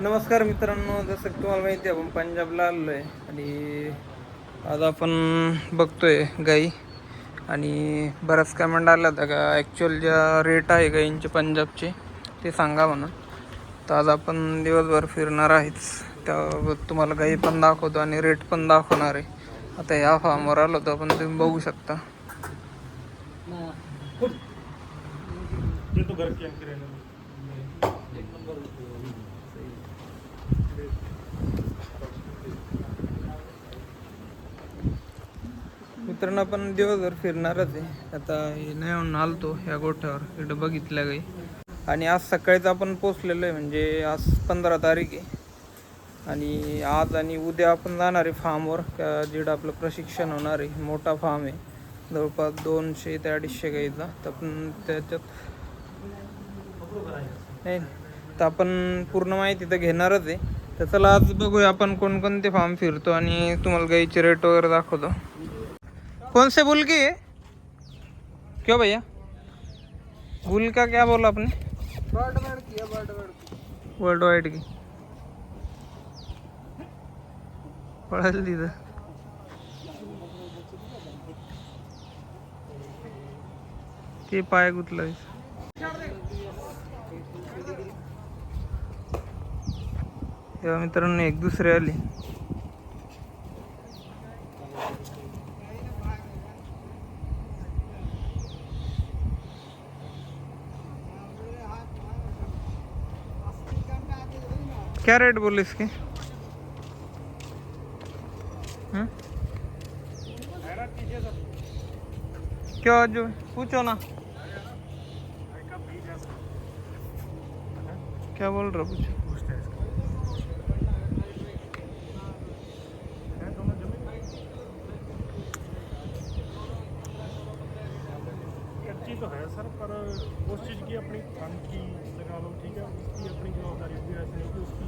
तर नमस्कार मित्रांनो जसं की तुम्हाला माहिती आहे आपण पंजाबला आलो आहे. आणि आज आपण बघतोय गाई. आणि बऱ्याच कमेंट आल्या होत्या का ॲक्च्युअल ज्या रेट आहे गाईंचे पंजाबचे ते सांगा म्हणून. तर आज आपण दिवसभर फिरणार आहेच त्या तुम्हाला गाई पण दाखवतो आणि रेट पण दाखवणार आहे. आता ह्या फार्मवर आलो होतो आपण तुम्ही बघू शकता. तो घर के मित्रांनो आपण दिवसभर फिरणारच आहे. आता हे नाही म्हणून आलतो ह्या गोठ्यावर. इकडं बघितल्या गाई आणि आज सकाळीच आपण पोचलेलो आहे म्हणजे आज पंधरा तारीख आहे. आणि आज आणि उद्या आपण जाणार आहे फार्मवर का जिकडं आपलं प्रशिक्षण होणार आहे. मोठा फार्म आहे. जवळपास दोनशे ते अडीचशे गाईचा. तर आपण त्याच्यात नाही तर आपण पूर्ण माहिती तर घेणारच आहे. तर चला आज बघूया आपण कोणकोणते फार्म फिरतो आणि तुम्हाला गाईचे रेट वगैरे दाखवतो. कोणसे से बुल की? क्यों भैया? बुल का क्या बोला आपने? वर्ल्ड वाइड की. पढ़ायला तिथं. ते पाय गुतलं मित्रांनो एक दुसरे आले. क्या रेट बोले इसके? हम्म? क्या जो पूछो ना। क्या बोल रहा पूछो कच्ची तो है सर पर उस चीज़ की अपनी थन की लगा लो ठीक है? उसकी अपनी जवाबदारी होगी ऐसे नहीं कि उसकी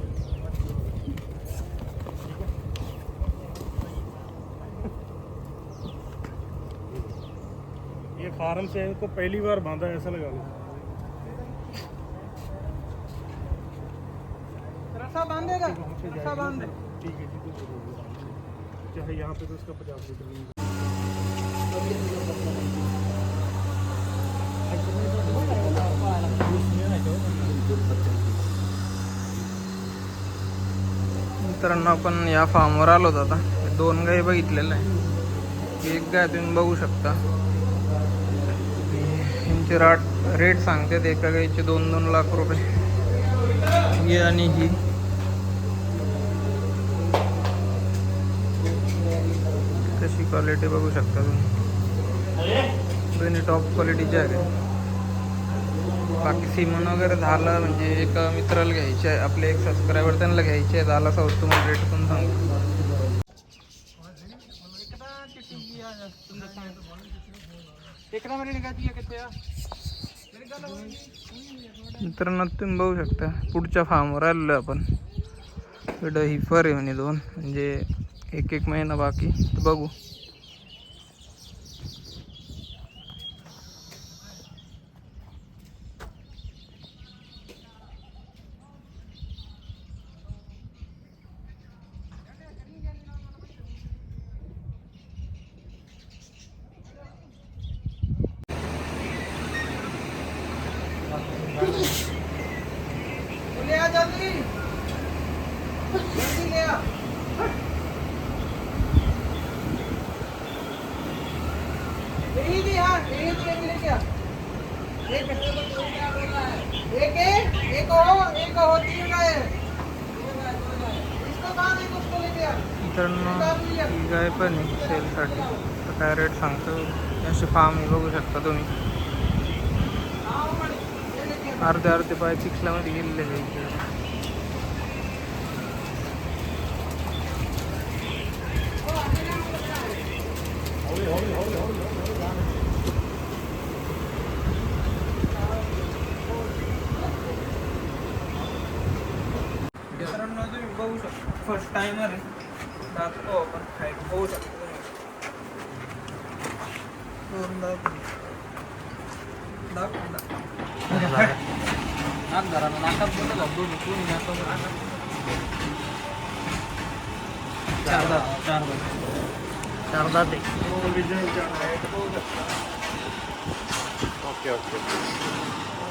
ये फार्म से इनको पहली बार बांधा है ऐसा लगा लो। बांधेगा? वहाँ पे रसा बाँध। दे ठीक है जी तो चाहे यहाँ पे तो उसका पचास लीटर मित्रांनो आपण या फार्मवर आलो होतो आता. दोन गाई बघितलेलं आहे. एक गाय तुम्ही बघू शकता. यांचे राट रेट सांगतात एका गाईचे दोन दोन लाख रुपये. ही आणि ही. कशी क्वालिटी बघू शकता तुम्ही? दोन्ही टॉप क्वालिटीचे आहे. बाकी सिमन वगैरे झालं म्हणजे एक मित्राला घ्यायचे आहे आपले एक सबस्क्रायबर त्यांना घ्यायचे आहे झाला सौ तुम्हाला रेट पण सांगतो मित्रांनो तुम्ही बघू शकता पुढच्या फार्मवर आलेलो आपण. इकडं हिफर आहे म्हणे दोन म्हणजे एक एक महिना बाकी. तर बघू. ले आ जल्दी जल्दी ले आ यही भी हाँ यही एक लेके आ एक एक एक हो एक हो तीन गाय इसको कहाँ नहीं उसको लेके आ मित्रांनो ही गाय पण आहे सेलसाठी काय रेट सांगतो? असे फार्म बघू शकता तुम्ही. अर्धे अर्धे पाय चिखलामध्ये गेलेले आहे मित्रांनो तुम्ही बघू शकता फर्स्ट टाइमर आहे. दाखवतो आपण हाईट बघू शकतो. दोन दाखव दाखव दाखव नाक धरा नाकात बोलत दोन कोणी नाकात चार दात चार दात चार दात आहे ओरिजिनल चार आहे ओके ओके.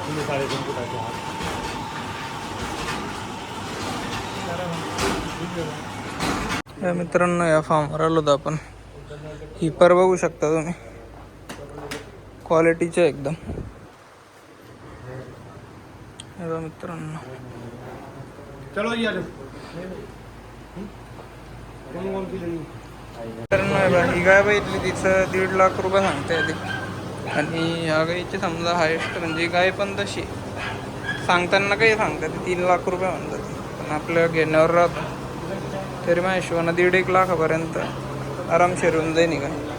तुम्ही साडेतीन फुटाचे आहात या मित्रांनो या फार्मवर आलो होतो आपण. ही पर बघू शकता तुम्ही. क्वालिटीचे एकदम. बघा मित्रांनो चलो ये मित्रांनो हे गाय बघितली तिचं दीड लाख रुपये सांगता येते आणि ह्या गाईची समजा हायेस्ट म्हणजे गाय पण तशी सांगताना काही सांगतात तीन लाख रुपये म्हणतात पण आपल्या घेण्यावर राहतं तरी माझ्या हिशोबानं दीड एक लाखापर्यंत आरामशीर होऊन जाईन ही गाय